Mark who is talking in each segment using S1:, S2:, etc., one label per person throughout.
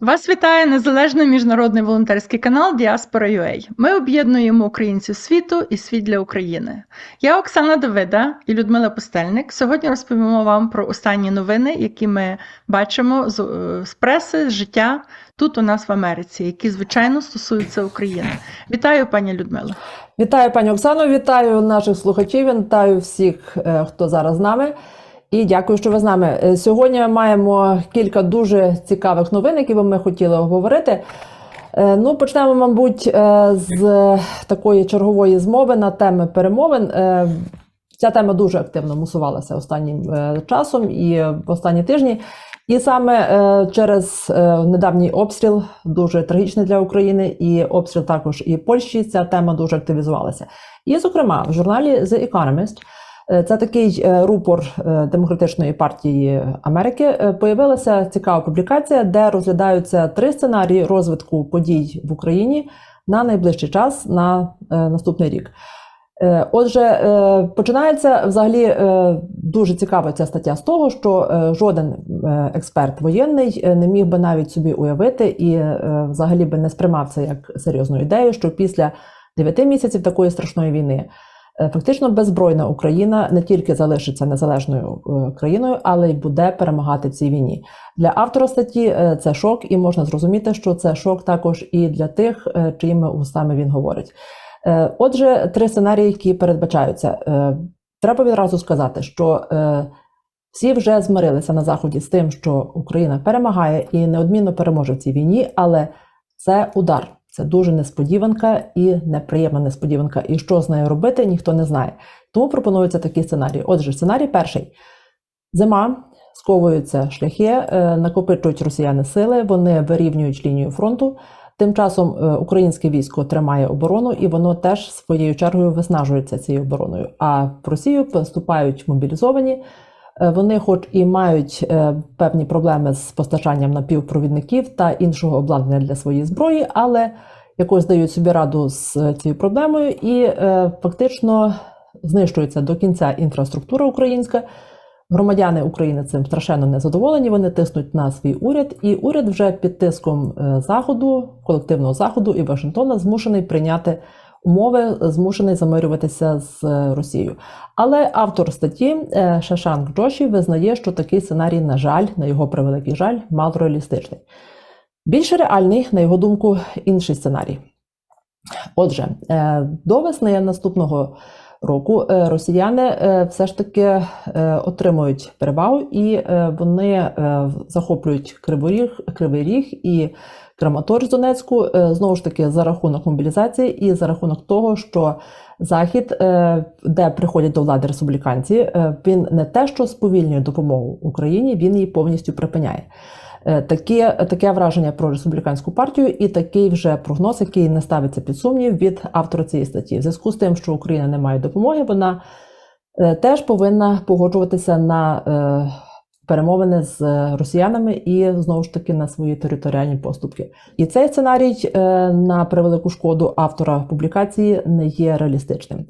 S1: Вас вітає незалежний міжнародний волонтерський канал Діаспора.ua. Ми об'єднуємо українців світу і світ для України. Я Оксана Давида і Людмила Пустельник. Сьогодні розповімо вам про останні новини, які ми бачимо з, е, з преси, з життя тут у нас в Америці, які звичайно стосуються України. Вітаю, пані Людмила.
S2: Вітаю, пані Оксано, вітаю наших слухачів, вітаю всіх, е, хто зараз з нами. І дякую, що ви з нами. Е, Сьогодні ми маємо кілька дуже цікавих новин, які би ми хотіли обговорити. Е, Ну, почнемо, мабуть, е, з такої чергової змови на теми перемовин. Ця тема дуже активно мусувалася останнім часом і в останні тижні. І саме через недавній обстріл, дуже трагічний для України, і обстріл також і Польщі, ця тема дуже активізувалася. І, зокрема, в журналі The Economist, це такий е, рупор е, Демократичної партії Америки, е, появилася цікава публікація, де розглядаються три сценарії розвитку подій в Україні на найближчий час на е, наступний рік. Е, Отже, е, починається взагалі е, дуже цікава ця стаття з того, що е, жоден е, експерт воєнний е, не міг би навіть собі уявити і е, взагалі би не сприймав це як серйозну ідею, що після 9 місяців такої страшної війни е, фактично беззбройна Україна не тільки залишиться незалежною е, країною, але й буде перемагати цій війні. Для автора статті е, це шок, і можна зрозуміти, що це шок також і для тих, е, чиїми устами він говорить. Е, Отже, три сценарії, які передбачаються. Е, Треба відразу сказати, що е, всі вже змирилися на заході з тим, що Україна перемагає і неодмінно переможе в цій війні, але це удар. Це дуже несподіванка і неприємна несподіванка. І що з нею робити, ніхто не знає. Тому пропонується такий сценарій. Отже, сценарій перший: зима, сковуються шляхи, е, накопичують росіяни сили, вони вирівнюють лінію фронту. Тим часом е, українське військо тримає оборону, і воно теж своєю чергою виснажується цією обороною. А в Росію поступають мобілізовані. Е, Вони, хоч і мають е, певні проблеми з постачанням напівпровідників та іншого обладнання для своєї зброї, але якось дають собі раду з е, цією проблемою, і фактично знищується до кінця інфраструктура українська. Громадяни України цим страшенно незадоволені. Вони тиснуть на свій уряд, і уряд вже під тиском заходу, колективного заходу і Вашингтона змушений прийняти умови, змушений замирюватися з е, Росією. Але автор статті е, Шашанк Джоші визнає, що такий сценарій, на жаль, на його превеликий жаль, мало реалістичний. Більш реальний, на його думку, інший сценарій. Отже, е, до весни наступного року росіяни все ж таки отримують перевагу і вони захоплюють Кривий Ріг, Кривий Ріг і Краматорськ Донецьку е, знову ж таки за рахунок мобілізації і за рахунок того, що Захід, е, де приходять до влади республіканці, е, він не те, що сповільнює допомогу Україні, він її повністю припиняє. Таке, таке враження про республіканську партію і такий вже прогноз, який не ставиться під сумнів від автора цієї статті. В зв'язку з тим, що Україна не має допомоги, вона теж повинна погоджуватися на перемовини з росіянами і знову ж таки на свої територіальні поступки. І цей сценарій е, на превелику шкоду автора публікації не є реалістичним.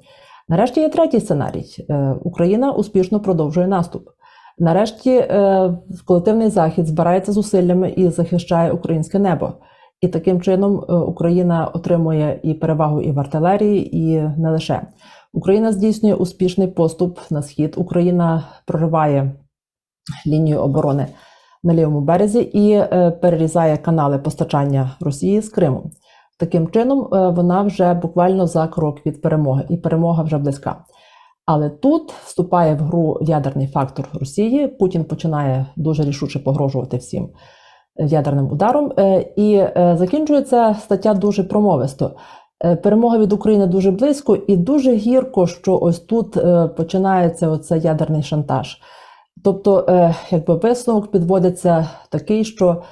S2: Нарешті є третій сценарій: Е, Україна успішно продовжує наступ. Нарешті е, колективний захід збирається зусиллями і захищає українське небо. І таким чином е, Україна отримує і перевагу і в артилерії, і не лише. Україна здійснює успішний поступ на схід. Україна прориває лінію оборони на лівому березі і е, перерізає канали постачання Росії з Криму. Таким чином, е, вона вже буквально за крок від перемоги, і перемога вже близька. Але тут вступає в гру ядерний фактор Росії. Путін починає дуже рішуче погрожувати всім ядерним ударом. Е, І е, закінчується стаття дуже промовисто. Е, Перемога від України дуже близько, і дуже гірко, що ось тут е, починається оцей ядерний шантаж. Тобто, е, якби висновок підводиться такий, що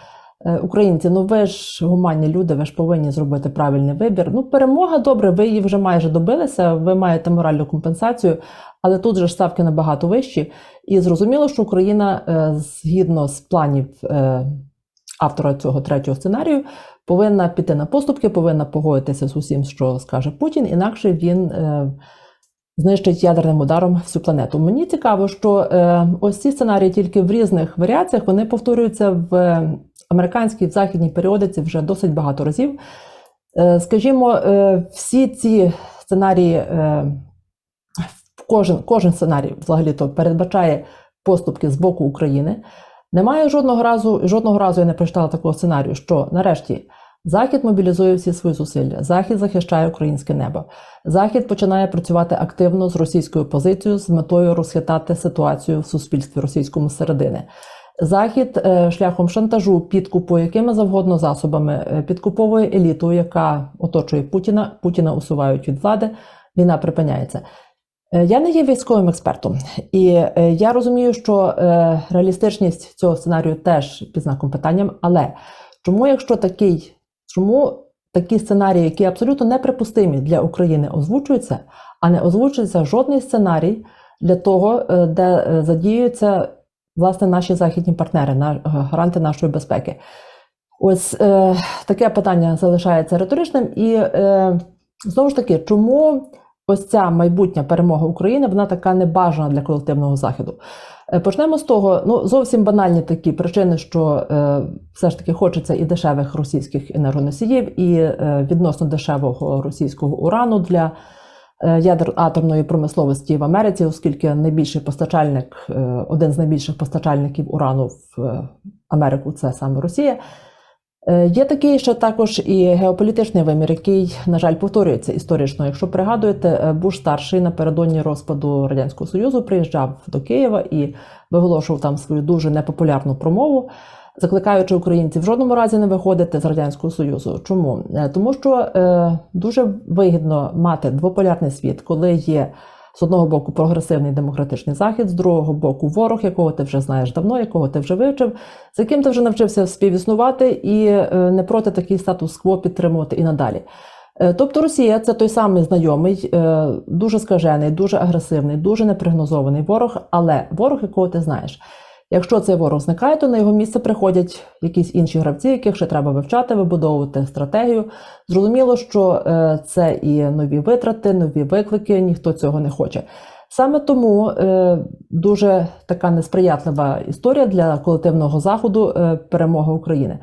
S2: е, українці, ну ви ж гуманні люди, ви ж повинні зробити правильний вибір. Ну, перемога добре, ви її вже майже добилися, ви маєте моральну компенсацію, але тут же ставки набагато вищі. І зрозуміло, що Україна, е, згідно з планів автора цього третього сценарію, повинна піти на поступки, повинна погодитися з усім, що скаже Путін, інакше він. Е, знищить ядерним ударом всю планету. Мені цікаво, що е, ось ці сценарії тільки в різних варіаціях вони повторюються в американській в західній періодиці вже досить багато разів. Е, скажімо, е, всі ці сценарії, е, кожен, кожен сценарій взагалі то передбачає поступки з боку України. Немає жодного разу, жодного разу я не прочитала такого сценарію, що нарешті Захід мобілізує всі свої зусилля, Захід захищає українське небо. Захід починає працювати активно з російською позицією з метою розхитати ситуацію в суспільстві російському середини. Захід е, шляхом шантажу, підкупу, якими завгодно засобами е, підкуповує еліту, яка оточує Путіна. Путіна усувають від влади. Війна припиняється. Е, Я не є військовим експертом, і я розумію, що реалістичність цього сценарію теж під знаком питанням. Але чому, якщо такий, чому такі сценарії, які абсолютно неприпустимі для України, озвучуються, а не озвучується жодний сценарій для того, е, де задіються задіюються власне наші західні партнери, на гаранти нашої безпеки? Ось е, таке питання залишається риторичним, і е, знову ж таки, чому ось ця майбутня перемога України вона така небажана для колективного заходу? Е, Почнемо з того, ну зовсім банальні такі причини, що е, все ж таки хочеться і дешевих російських енергоносіїв, і е, відносно дешевого російського урану для е, ядер атомної промисловості в Америці, оскільки найбільший постачальник, е, один з найбільших постачальників урану в е, Америку це саме Росія. Е, Є такий ще також і геополітичний вимір, який, на жаль, повторюється історично. Якщо пригадуєте, е, Буш старший напередодні розпаду радянського союзу приїжджав до Києва і виголошував там свою дуже непопулярну промову, закликаючи українців в жодному разі не виходити з радянського союзу. Чому? Е, Тому що е, дуже вигідно мати двополярний світ, коли є. З одного боку прогресивний демократичний захід, з другого боку ворог, якого ти вже знаєш давно, якого ти вже вивчив, з яким ти вже навчився співіснувати і е, не проти такий статус-кво підтримувати і надалі. Е, Тобто Росія це той самий знайомий, е, дуже скажений, дуже агресивний, дуже непригнозований ворог, але ворог, якого ти знаєш. Якщо цей ворог зникає, то на його місце приходять якісь інші гравці, яких ще треба вивчати, вибудовувати стратегію. Зрозуміло, що е, це і нові витрати, нові виклики, ніхто цього не хоче. Саме тому е, дуже така несприятлива історія для колективного заходу перемоги перемога України.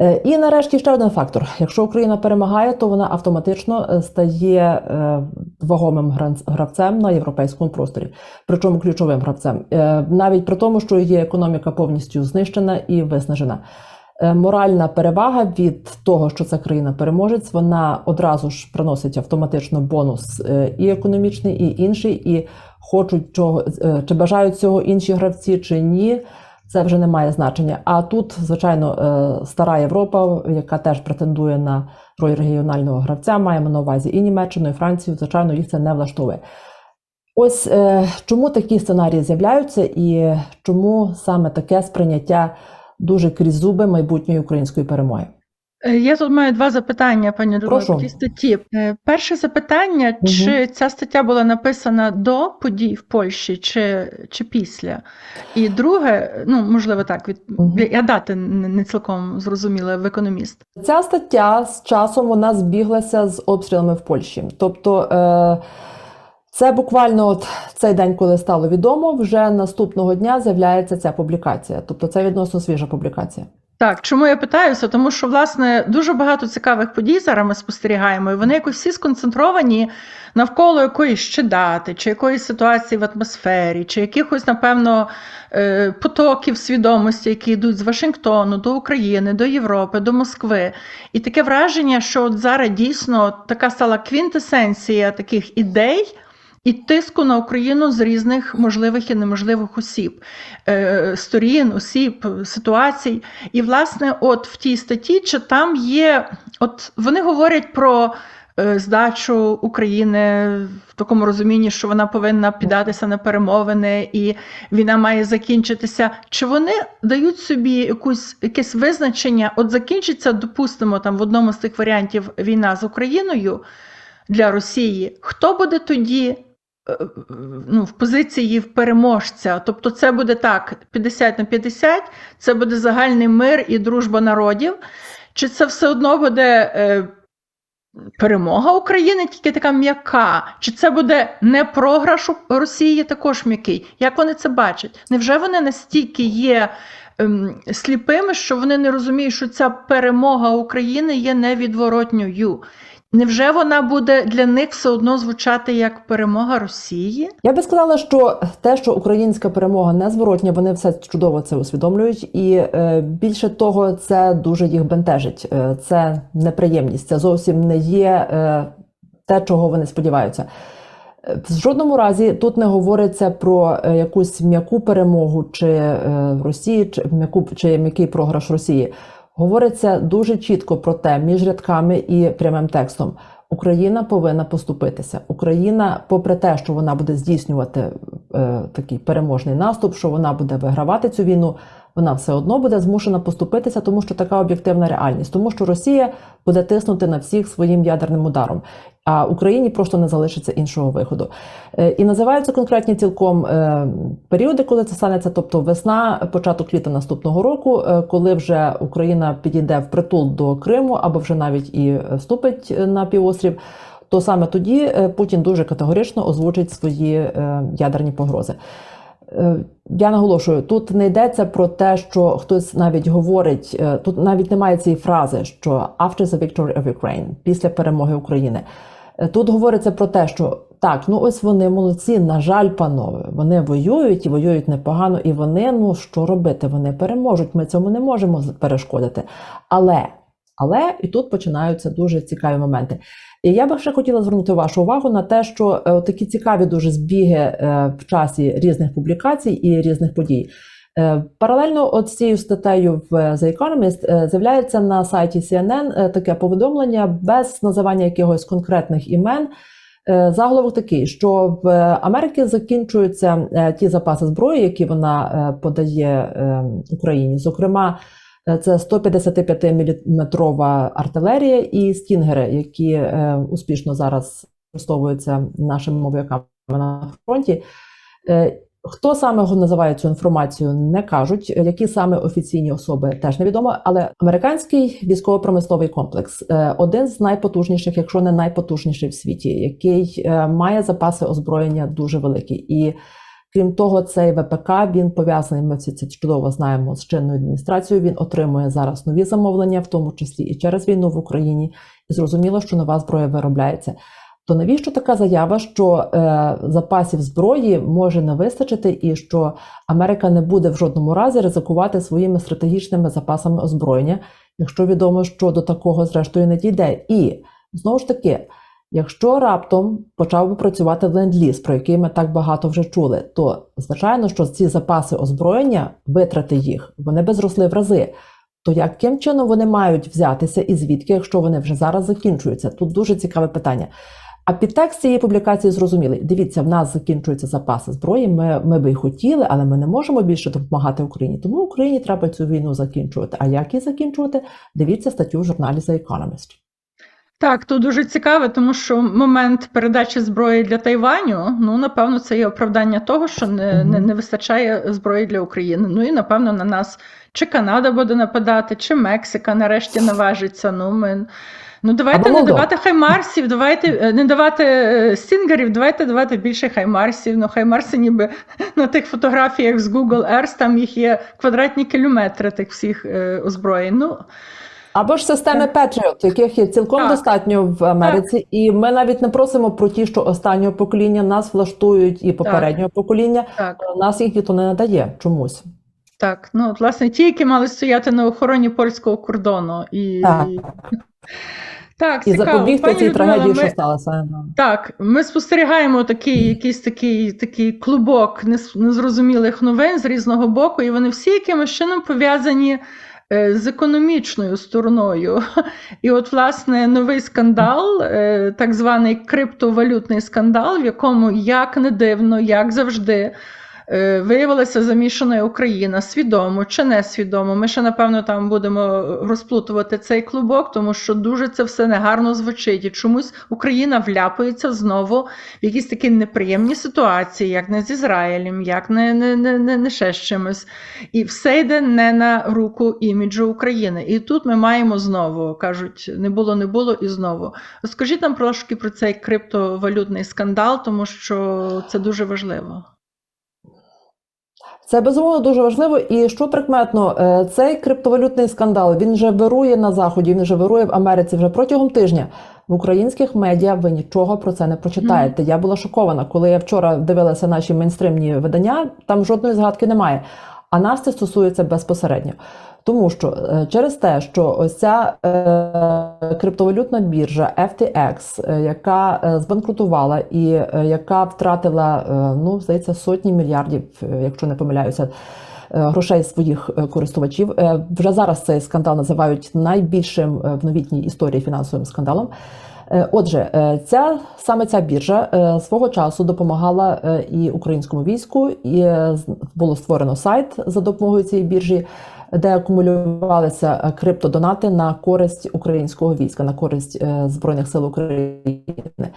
S2: Е, І нарешті ще один фактор: якщо Україна перемагає, то вона автоматично е, стає е, вагомим гравцем на європейському просторі, причому ключовим гравцем, навіть при тому, що її економіка повністю знищена і виснажена. Моральна перевага від того, що ця країна переможець, вона одразу ж приносить автоматично бонус і економічний, і інший, і хочуть чого чи бажають цього інші гравці, чи ні. Це вже не має значення. А тут, звичайно, е, стара Європа, яка теж претендує на роль регіонального гравця, маємо на увазі і Німеччину, і Францію. Звичайно, їх це не влаштовує. Ось е, чому такі сценарії з'являються, і чому саме таке сприйняття дуже крізь зуби майбутньої української перемоги.
S1: Е, Я тут маю два запитання, пані
S2: Прошу.
S1: по тій статті. Е, Перше запитання:
S2: Мгм.
S1: чи ця стаття була написана до подій в Польщі, чи, чи після? І друге, ну можливо, так від
S2: Мгм.
S1: я дати не не цілком зрозуміла в економіст.
S2: Ця стаття з часом вона збіглася з обстрілами в Польщі. Тобто е, це буквально от цей день, коли стало відомо, вже наступного дня з'являється ця публікація. Тобто це відносно свіжа публікація.
S1: Так, чому я питаюся? Тому що власне дуже багато цікавих подій зараз ми спостерігаємо, і вони якось всі сконцентровані навколо якоїсь ще дати, чи якоїсь ситуації в атмосфері, чи якихось, напевно, е, потоків свідомості, які йдуть з Вашингтону до України, до Європи, до Москви. І таке враження, що от зараз дійсно така стала квінтесенція таких ідей. І тиску на Україну з різних можливих і неможливих осіб, е, сторін, осіб, ситуацій. І, власне, от в тій статті, чи там є, от вони говорять про е, здачу України в такому розумінні, що вона повинна піддатися на перемовини, і війна має закінчитися. Чи вони дають собі якусь якесь визначення? От закінчиться, допустимо, там в одному з тих варіантів війна з Україною для Росії. Хто буде тоді? Е, Ну, в позиції в переможця. Тобто це буде так: 50 на 50, це буде загальний мир і дружба народів. Чи це все одно буде е, перемога України тільки така м'яка? Чи це буде не програш Росії також м'який? Як вони це бачать? Невже вони настільки є ем, сліпими, що вони не розуміють, що ця перемога України є невідворотньою? Невже вона буде для них все одно звучати як перемога Росії?
S2: Я би сказала, що те, що українська перемога незворотня, вони все чудово це усвідомлюють, і е, більше того, це дуже їх бентежить. Е, це неприємність. Це зовсім не є е, те, чого вони сподіваються. В жодному разі тут не говориться про е, якусь м'яку перемогу чи е, Росії, чи м'яку чи м'який програш Росії. Говориться дуже чітко про те між рядками і прямим текстом. Україна повинна поступитися. Україна, попри те, що вона буде здійснювати е, такий переможний наступ, що вона буде вигравати цю війну, вона все одно буде змушена поступитися, тому що така об'єктивна реальність, тому що Росія буде тиснути на всіх своїм ядерним ударом. А Україні просто не залишиться іншого виходу. Е, І називаються конкретні цілком е, періоди, коли це станеться, тобто весна, початок літа наступного року, е, коли вже Україна підійде в притул до Криму або вже навіть і вступить на півострів. То саме тоді Путін дуже категорично озвучить свої ядерні погрози. Е, Я наголошую, тут не йдеться про те, що хтось навіть говорить, е, тут навіть немає цієї фрази, що after the victory of Ukraine, після перемоги України. Е, Тут говориться про те, що так, ну ось вони молодці, на жаль, панове, вони воюють і воюють непогано, і вони, ну що робити, вони переможуть. Ми цьому не можемо перешкодити. Але, але і тут починаються дуже цікаві моменти. І я би ще хотіла звернути вашу увагу на те, що е, такі цікаві дуже збіги е, в часі різних публікацій і різних подій. Е, Паралельно от цією статтею в The Economist з'являється на сайті CNN таке повідомлення без називання якихось конкретних імен. Заголовок такий, що в Америці закінчуються ті запаси зброї, які вона подає Україні. Зокрема, це 155-мм артилерія і стінгери, які е, успішно зараз використовуються нашими мов'яками на фронті. Е, Хто саме називає цю інформацію, не кажуть. Які саме офіційні особи теж невідомо. Але американський військово-промисловий комплекс е, один з найпотужніших, якщо не найпотужніший в світі, який е, має запаси озброєння дуже великі. І крім того, цей ВПК він пов'язаний. Ми всі це чудово знаємо з чинною адміністрацією. Він отримує зараз нові замовлення, в тому числі і через війну в Україні. І зрозуміло, що нова зброя виробляється. То навіщо така заява, що е, запасів зброї може не вистачити, і що Америка не буде в жодному разі ризикувати своїми стратегічними запасами озброєння, якщо відомо, що до такого зрештою не дійде? І знову ж таки, якщо раптом почав би працювати ленд-ліз, про який ми так багато вже чули, то звичайно, що ці запаси озброєння, витрати їх, вони би зросли в рази. То яким чином вони мають взятися і звідки, якщо вони вже зараз закінчуються? Тут дуже цікаве питання. А підтекст цієї публікації зрозумілий. Дивіться, в нас закінчуються запаси зброї. Ми, ми би й хотіли, але ми не можемо більше допомагати Україні. Тому Україні треба цю війну закінчувати. А як її закінчувати? Дивіться статтю в журналі The Economist.
S1: Так, тут дуже цікаво, тому що момент передачі зброї для Тайваню, ну напевно, це є оправдання того, що не, не, не вистачає зброї для України. Ну і напевно на нас чи Канада буде нападати, чи Мексика нарешті наважиться. Ну ми. Ну, давайте
S2: Або
S1: не давати хаймарсів, давайте е, не давати е, стінгерів, давайте давати більше хаймарсів. Ну, хаймарси ніби на тих фотографіях з Google Earth, там їх є квадратні кілометри тих всіх е, озброєнь. Ну,
S2: Або ж системи Patriot, яких є цілком
S1: Так.
S2: достатньо в Америці, і ми навіть не просимо про ті, що останнього покоління нас влаштують, і попереднього покоління
S1: так.
S2: нас їх ніхто не надає чомусь.
S1: Так, ну власне, ті, які мали стояти на охороні польського кордону. І...
S2: Так.
S1: Так,
S2: І
S1: цікаво.
S2: запобігти цій трагедії, що сталося.
S1: Так, ми спостерігаємо такий якийсь такий, такий клубок незрозумілих новин з різного боку, і вони всі якимось чином пов'язані е, з економічною стороною. І от, власне, новий скандал, е, так званий криптовалютний скандал, в якому як не дивно, як завжди. Е, Виявилася замішана Україна свідомо чи несвідомо. Ми ще напевно там будемо розплутувати цей клубок, тому що дуже це все негарно звучить. І чомусь Україна вляпується знову в якісь такі неприємні ситуації, як не з Ізраїлем, як не, не, не, не, не ще з чимось. І все йде не на руку іміджу України. І тут ми маємо знову кажуть, не було, не було і знову. Розкажіть нам трошки про цей криптовалютний скандал, тому що це дуже важливо.
S2: Це безумовно дуже важливо. І що прикметно, е, цей криптовалютний скандал він вже вирує на заході, він вже вирує в Америці вже протягом тижня. В українських медіа ви нічого про це не прочитаєте. Я була шокована, коли я вчора дивилася наші мейнстримні видання. Там жодної згадки немає. А нас це стосується безпосередньо. Тому що е, через те, що ось ця е, криптовалютна біржа FTX, е, яка е, збанкрутувала і яка втратила, ну здається, сотні мільярдів, якщо не помиляюся, грошей своїх користувачів. Вже зараз цей скандал називають найбільшим в новітній історії фінансовим скандалом. Е, Отже, е, ця саме ця біржа е, свого часу допомагала і українському війську, і було створено сайт за допомогою цієї біржі, де акумулювалися криптодонати на користь українського війська, на користь збройних сил України.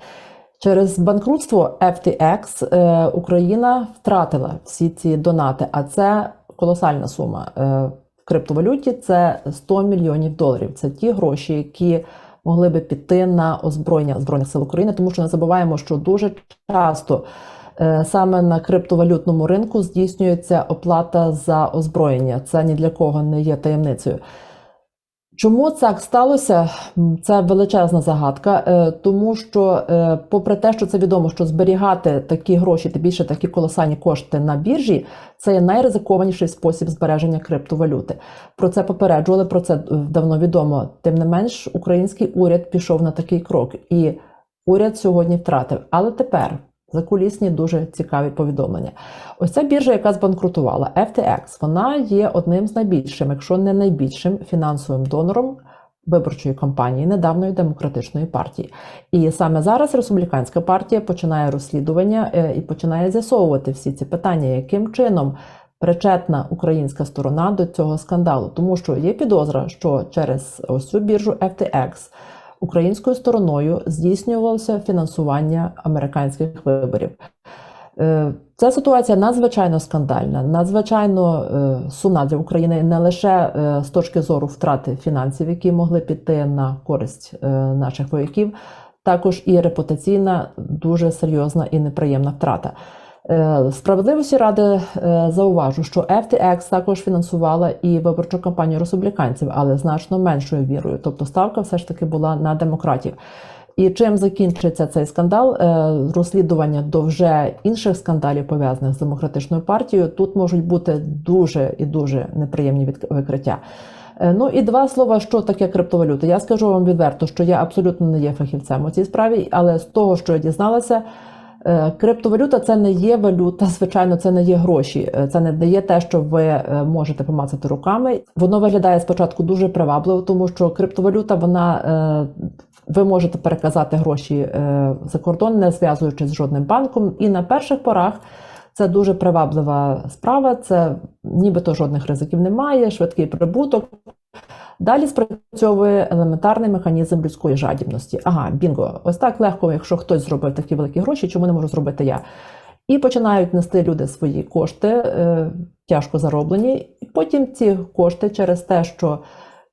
S2: Через банкрутство FTX Україна втратила всі ці донати, а це колосальна сума. В криптовалюті це 100 мільйонів доларів. Це ті гроші, які могли би піти на озброєння збройних сил України, тому що не забуваємо, що дуже часто е, саме на криптовалютному ринку здійснюється оплата за озброєння. Це ні для кого не є таємницею. Чому так сталося? Це величезна загадка, е, тому що, е, попри те, що це відомо, що зберігати такі гроші, тим більше такі колосальні кошти на біржі, це є найризикованіший спосіб збереження криптовалюти. Про це попереджували, про це е, давно відомо. Тим не менш, український уряд пішов на такий крок, і уряд сьогодні втратив. Але тепер закулісні дуже цікаві повідомлення. Ось ця біржа, яка збанкрутувала, FTX, вона є одним з найбільшим, якщо не найбільшим фінансовим донором виборчої кампанії недавньої демократичної партії. І саме зараз республіканська партія починає розслідування е, і починає з'ясовувати всі ці питання, яким чином. Причетна українська сторона до цього скандалу, тому що є підозра, що через ось цю біржу FTX українською стороною здійснювалося фінансування американських виборів. Е, Ця ситуація надзвичайно скандальна, надзвичайно е, сумна для України не лише е, з точки зору втрати фінансів, які могли піти на користь наших вояків, також і репутаційна, дуже серйозна і неприємна втрата. Е, Справедливості ради е, зауважу, що FTX також фінансувала і виборчу кампанію республіканців, але значно меншою вірою. Тобто ставка все ж таки була на демократів. І чим закінчиться цей скандал? Е, Розслідування до вже інших скандалів пов'язаних з демократичною партією. Тут можуть бути дуже і дуже неприємні викриття. Ну і два слова, що таке криптовалюта. Я скажу вам відверто, що я абсолютно не є фахівцем у цій справі, але з того, що я дізналася, криптовалюта це не є валюта, звичайно, це не є гроші. Е, Це не є те, що ви е, можете помацати руками. Воно виглядає спочатку дуже привабливо, тому що криптовалюта, вона е, ви можете переказати гроші е, за кордон, не зв'язуючись з жодним банком. І на перших порах це дуже приваблива справа. Це нібито жодних ризиків немає, швидкий прибуток. Далі спрацьовує елементарний механізм людської жадібності. Ага, бінго, ось так легко, якщо хтось зробив такі великі гроші, чому не можу зробити я? І починають нести люди свої кошти, е, тяжко зароблені, і потім ці кошти через те, що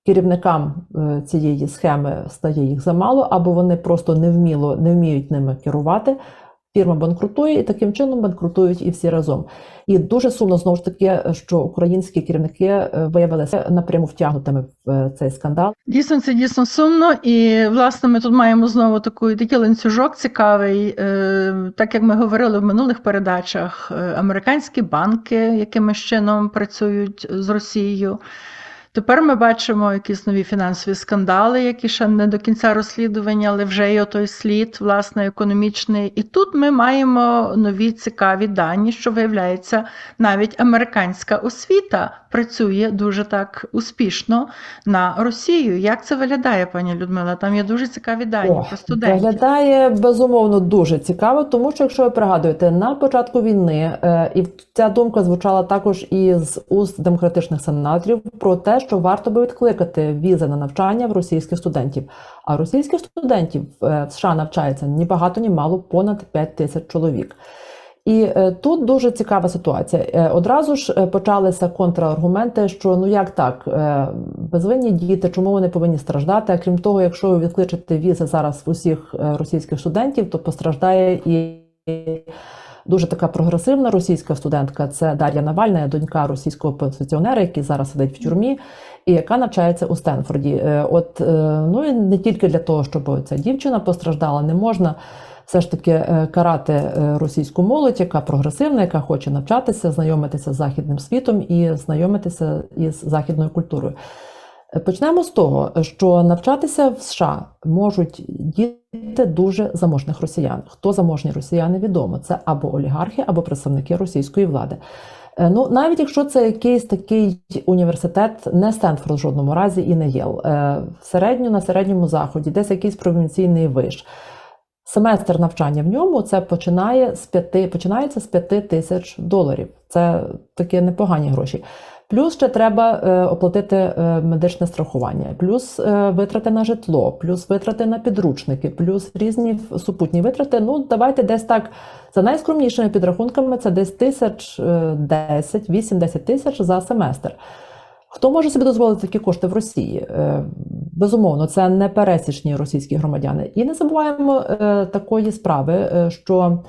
S2: керівникам е, цієї схеми стає їх замало, або вони просто невміло не вміють ними керувати. Фірма банкрутує і таким чином банкрутують і всі разом. І дуже сумно знову ж таки, що українські керівники е, виявилися напряму втягнутими в е, цей скандал.
S1: Дійсно, це дійсно сумно. І власне ми тут маємо знову таку такий ланцюжок цікавий. Е, Так як ми говорили в минулих передачах, американські банки якимось чином працюють з Росією. Тепер ми бачимо якісь нові фінансові скандали, які ще не до кінця розслідувані, але вже є той слід, власне, економічний. І тут ми маємо нові цікаві дані, що виявляється, навіть американська освіта працює дуже так успішно на Росію. Як це виглядає, пані Людмила? Там є дуже цікаві дані
S2: О,
S1: про студентів.
S2: Виглядає безумовно дуже цікаво, тому що якщо ви пригадуєте, на початку війни, е, і ця думка звучала також із уст демократичних сенаторів про те, що варто би відкликати візи на навчання в російських студентів. А російських студентів е, в США навчається ні багато, ні мало, понад 5 тисяч чоловік. І е, тут дуже цікава ситуація. Е, одразу ж почалися контраргументи, що ну як так, безвинні діти, чому вони повинні страждати? А крім того, якщо ви відкличете візи зараз в усіх російських студентів, то постраждає і дуже така прогресивна російська студентка. Це Дар'я Навальна, донька російського опозиціонера, який зараз сидить в тюрмі, і яка навчається у Стенфорді. Е, От е, ну і не тільки для того, щоб ця дівчина постраждала, не можна все ж таки е, карати російську молодь, яка прогресивна, яка хоче навчатися, знайомитися з західним світом і знайомитися із західною культурою. Почнемо з того, що навчатися в США можуть діти дуже заможних росіян. Хто заможні росіяни, відомо. Це або олігархи, або представники російської влади. Е, Ну, навіть якщо це якийсь такий університет, не Стенфорд в жодному разі і не Єл, е, середньо на середньому заході, десь якийсь провінційний виш. Семестр навчання в ньому це починає з 5, починається з 5 тисяч доларів. Це такі непогані гроші. Плюс ще треба е, оплатити е, медичне страхування, плюс е, витрати на житло, плюс витрати на підручники, плюс різні супутні витрати. Ну, давайте десь так за найскромнішими підрахунками, це десь тисяч е, 10, 8-10 тисяч за семестр. Хто може собі дозволити такі кошти в Росії? Безумовно, це не пересічні російські громадяни. І не забуваємо такої справи, що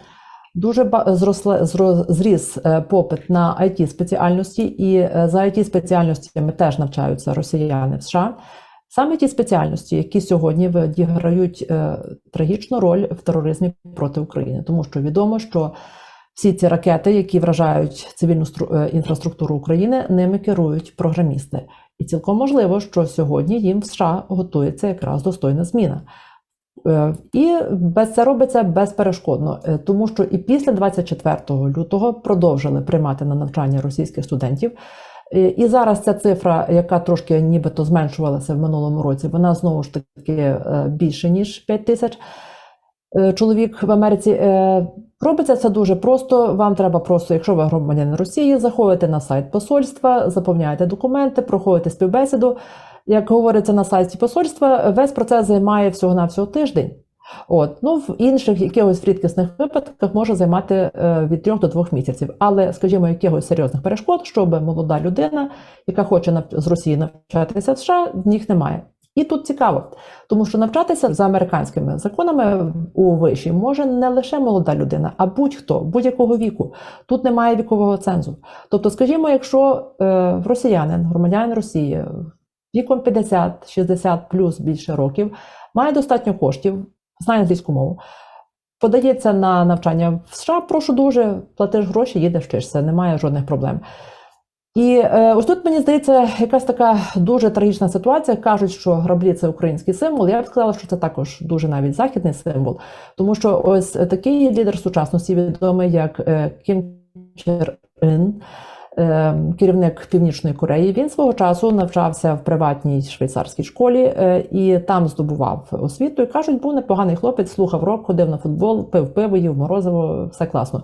S2: дуже ба- зросле, зро- зріс е, попит на it спеціальності, і е, за it спеціальностями теж навчаються росіяни в США. Саме ті спеціальності, які сьогодні відіграють е, трагічну роль в тероризмі проти України, тому що відомо, що всі ці ракети, які вражають цивільну стру- інфраструктуру України, ними керують програмісти. І цілком можливо, що сьогодні їм в США готується якраз достойна зміна. Е, І це робиться безперешкодно, е, тому що і після 24 лютого продовжили приймати на навчання російських студентів. Е, І зараз ця цифра, яка трошки нібито зменшувалася в минулому році, вона знову ж таки більше ніж 5 тисяч чоловік в Америці. Робиться це дуже просто. Вам треба просто, якщо ви громадянин Росії, заходите на сайт посольства, заповняєте документи, проходите співбесіду. Як говориться на сайті посольства, весь процес займає всього-навсього тиждень. От, ну в інших якихось рідкісних випадках може займати е, від трьох до двох місяців. Але, скажімо, якихось серйозних перешкод, щоб молода людина, яка хоче з Росії навчатися в США, в них немає. І тут цікаво, тому що навчатися за американськими законами у виші може не лише молода людина, а будь-хто будь-якого віку. Тут немає вікового цензу. Тобто, скажімо, якщо е, росіянин, громадянин Росії віком 50-60 плюс більше років, має достатньо коштів, знає англійську мову. Подається на навчання в США, прошу дуже, платиш гроші, їдеш вчишся, немає жодних проблем. І е, ось тут мені здається якась така дуже трагічна ситуація. Кажуть, що граблі це український символ. Я б сказала, що це також дуже навіть західний символ, тому що ось такий лідер сучасності відомий як е, Кім Чер Ін, керівник Північної Кореї. Він свого часу навчався в приватній швейцарській школі е, і там здобував освіту. І кажуть, був непоганий хлопець, слухав рок, ходив на футбол, пив пиво, їв морозиво, все класно.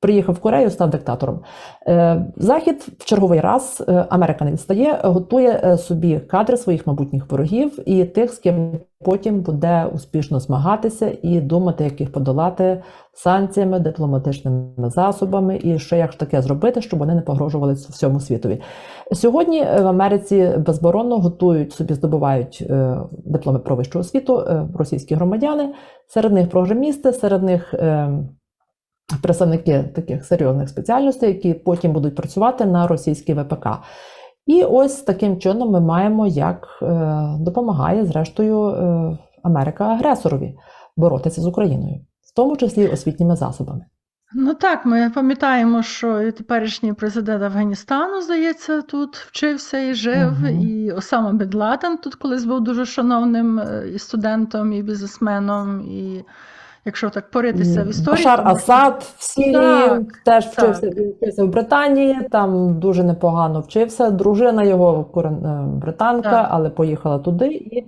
S2: Приїхав в Корею, став диктатором. Е, Захід в черговий раз е, Америка не відстає, готує е, собі кадри своїх майбутніх ворогів і тих, з ким потім буде успішно змагатися і думати, як їх подолати санкціями, дипломатичними засобами, і ще як таке зробити, щоб вони не погрожували всьому світові. Сьогодні в Америці безборонно готують собі, здобувають дипломи про вищу освіту російські громадяни, серед них програмісти, серед них. Представники таких серйозних спеціальностей, які потім будуть працювати на російській ВПК. І ось таким чином ми маємо, як е, допомагає, зрештою, е, Америка агресорові боротися з Україною, в тому числі освітніми засобами.
S1: Ну так, ми пам'ятаємо, що і теперішній президент Афганістану, здається, тут вчився і жив,
S2: Мгм.
S1: і Осама Бен Ладен тут колись був дуже шановним е, і студентом, і бізнесменом, і якщо так поритися в історії.
S2: Башар
S1: то
S2: Асад в Сирії
S1: Так,
S2: теж вчився,
S1: так.
S2: вчився в Британії, там дуже непогано вчився. Дружина його е, британка,
S1: Так.
S2: але поїхала туди. І,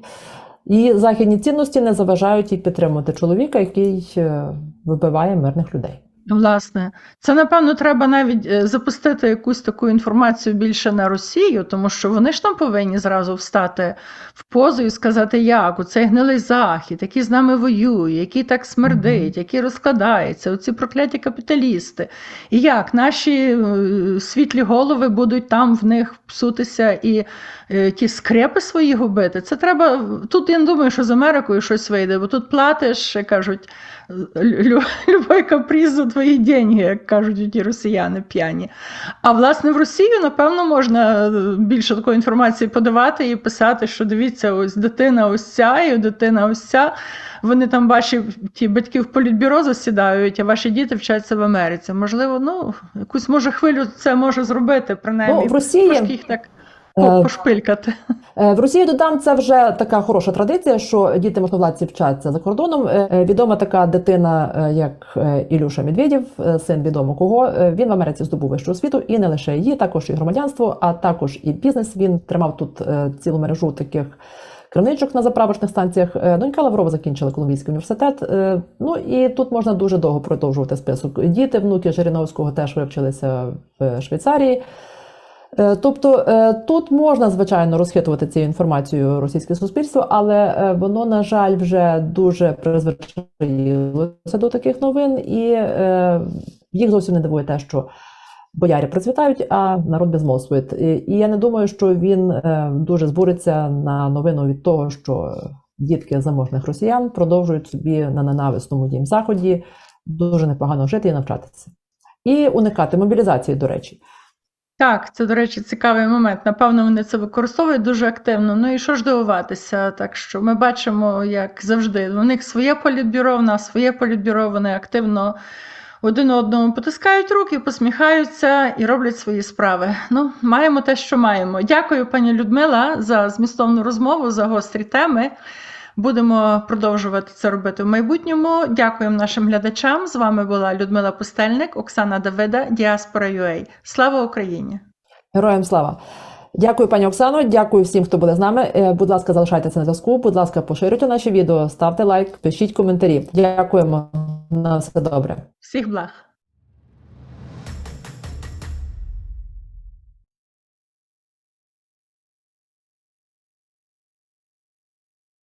S2: і західні цінності не заважають їй підтримувати чоловіка, який е, вибиває мирних людей.
S1: Власне, це напевно треба навіть е, запустити якусь таку інформацію більше на Росію, тому що вони ж там повинні зразу встати в позу і сказати, як у цей гнилий захід, який з нами воює, який так смердить, який розкладається, оці прокляті капіталісти. І як наші е, світлі голови будуть там в них псутися і е, ті скрепи свої губити. Це треба. Тут я не думаю, що з Америкою щось вийде, бо тут платиш, кажуть, лю- любой каприз за твої деньги, як кажуть ті росіяни п'яні. А власне в Росію, напевно, можна е, більше такої інформації подавати і писати, що дивіться, ось дитина ось ця, і дитина ось ця. Вони там ваші ті батьки в політбюро засідають, а ваші діти вчаться в Америці. Можливо, ну якусь може хвилю це може зробити, принаймні
S2: Ну, в Росії-
S1: їх так пошпилькати.
S2: Е, В Росії додам це вже така хороша традиція, що діти можновладці вчаться за кордоном. Е, е, Відома така дитина, е, як е, Ілюша Медведєв, е, син відомо кого. е, Він в Америці здобув вищу освіту, і не лише її, також і громадянство, а також і бізнес. Він тримав тут е, цілу мережу таких. Крамничок на заправочних станціях. Е, Донька Лаврова закінчила Колумбійський університет. Е, Ну і тут можна дуже довго продовжувати список. Діти, внуки Жириновського теж вивчилися в Швейцарії. Е, Тобто е, тут можна, звичайно, розхитувати цією інформацією російське суспільство, але е, воно, на жаль, вже дуже призвичаїлося до таких новин, і їх зовсім не дивує те, що боярі процвітають, а народ безмолвствує. І- я не думаю, що він дуже збуриться на новину від того, що дітки заможних росіян продовжують собі на ненависному їм заході дуже непогано жити і навчатися. І уникати мобілізації, до речі.
S1: Так, це, до речі, цікавий момент. Напевно, вони це використовують дуже активно. Ну і що ж дивуватися? Так що ми бачимо, як завжди, у них своє політбюро, в нас своє політбюро, вони активно один одному потискають руки, посміхаються і роблять свої справи. Ну, маємо те, що маємо. Дякую, пані Людмила, за змістовну розмову, за гострі теми. Будемо продовжувати це робити в майбутньому. Дякуємо нашим глядачам. З вами була Людмила Пустельник, Оксана Давида, Діаспора.ua. Слава Україні!
S2: Героям слава! Дякую, пані Оксано. Дякую всім, хто буде з нами. Е, Будь ласка, залишайтеся на зв'язку. Будь ласка, поширюйте наші відео, ставте лайк, пишіть коментарі. Дякуємо. На все добре.
S1: Всіх благ!